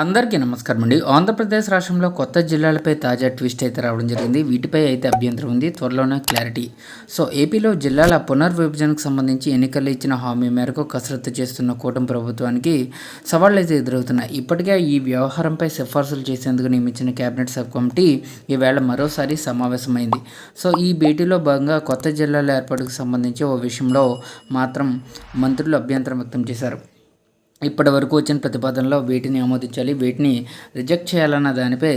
అందరికీ నమస్కారం అండి. ఆంధ్రప్రదేశ్ రాష్ట్రంలో కొత్త జిల్లాలపై తాజా ట్విస్ట్ అయితే రావడం జరిగింది. వీటిపై అయితే అభ్యంతరం ఉంది. త్వరలోనే క్లారిటీ. సో ఏపీలో జిల్లాల పునర్విభజనకు సంబంధించి ఎన్నికల్లో ఇచ్చిన హామీ మేరకు కసరత్తు చేస్తున్న కూటమి ప్రభుత్వానికి సవాళ్ళు అయితే ఎదురవుతున్నాయి. ఇప్పటికే ఈ వ్యవహారంపై సిఫార్సులు చేసేందుకు నియమించిన కేబినెట్ సబ్ కమిటీ ఈవేళ మరోసారి సమావేశమైంది. సో ఈ భేటీలో భాగంగా కొత్త జిల్లాల ఏర్పాటుకు సంబంధించి ఓ విషయంలో మాత్రం మంత్రులు అభ్యంతరం వ్యక్తం చేశారు. ఇప్పటి వరకు వచ్చిన ప్రతిపాదనలో వీటిని ఆమోదించాలి వీటిని రిజెక్ట్ చేయాలన్న దానిపై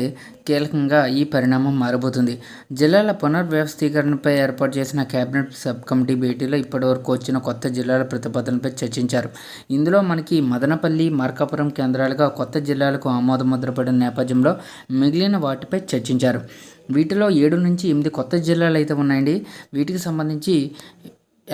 కీలకంగా ఈ పరిణామం మారబోతుంది. జిల్లాల పునర్వ్యవస్థీకరణపై ఏర్పాటు చేసిన కేబినెట్ సబ్ కమిటీ భేటీలో ఇప్పటివరకు వచ్చిన కొత్త జిల్లాల ప్రతిపాదనపై చర్చించారు. ఇందులో మనకి మదనపల్లి మార్కాపురం కేంద్రాలుగా కొత్త జిల్లాలకు ఆమోదముద్ర పడిన నేపథ్యంలో మిగిలిన వాటిపై చర్చించారు. వీటిలో ఏడు నుంచి ఎనిమిది కొత్త జిల్లాలు అయితే ఉన్నాయండి. వీటికి సంబంధించి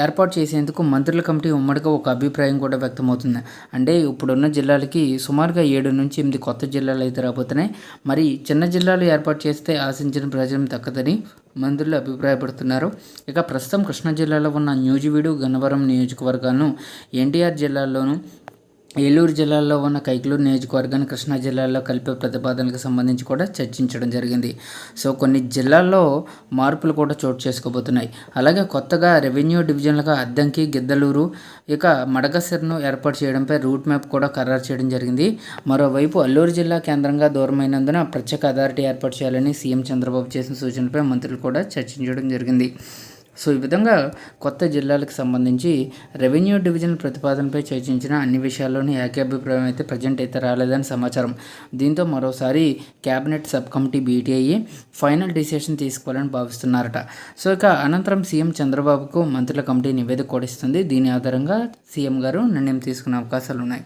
ఏర్పాటు చేసేందుకు మంత్రుల కమిటీ ఉమ్మడిగా ఒక అభిప్రాయం కూడా వ్యక్తమవుతుంది. అంటే ఇప్పుడున్న జిల్లాలకి సుమారుగా ఏడు నుంచి ఎనిమిది కొత్త జిల్లాలు అయితే రాబోతున్నాయి. మరి చిన్న జిల్లాలు ఏర్పాటు చేస్తే ఆశించిన ప్రయోజనం దక్కదని మంత్రులు అభిప్రాయపడుతున్నారు. ఇక ప్రస్తుతం కృష్ణా జిల్లాలో ఉన్న న్యూజివీడు గన్నవరం నియోజకవర్గాలను ఎన్టీఆర్ జిల్లాల్లోనూ ఏలూరు జిల్లాలో ఉన్న కైకలూరు నియోజకవర్గాన్ని కృష్ణా జిల్లాలో కలిపే ప్రతిపాదనలకు సంబంధించి కూడా చర్చించడం జరిగింది. సో కొన్ని జిల్లాల్లో మార్పులు కూడా చోటు చేసుకోబోతున్నాయి. అలాగే కొత్తగా రెవెన్యూ డివిజన్లుగా అద్దంకి గిద్దలూరు ఇక మడగసిర్ను ఏర్పాటు చేయడంపై రూట్ మ్యాప్ కూడా ఖరారు చేయడం జరిగింది. మరోవైపు అల్లూరు జిల్లా కేంద్రంగా దూరమైనందున ప్రత్యేక అథారిటీ ఏర్పాటు చేయాలని సీఎం చంద్రబాబు చేసిన సూచనలపై మంత్రులు కూడా చర్చించడం జరిగింది. సో ఈ విధంగా కొత్త జిల్లాలకు సంబంధించి రెవెన్యూ డివిజన్ ప్రతిపాదనపై చర్చించిన అన్ని విషయాల్లోనూ ఏకాభిప్రాయం అయితే ప్రజెంట్ అయితే రాలేదని సమాచారం. దీంతో మరోసారి క్యాబినెట్ సబ్ కమిటీ భేటీ అయ్యి ఫైనల్ డిసిషన్ తీసుకోవాలని భావిస్తున్నారట. సో ఇక అనంతరం సీఎం చంద్రబాబుకు మంత్రుల కమిటీ నివేదిక కూడా ఇస్తుంది. దీని ఆధారంగా సీఎం గారు నిర్ణయం తీసుకునే అవకాశాలు ఉన్నాయి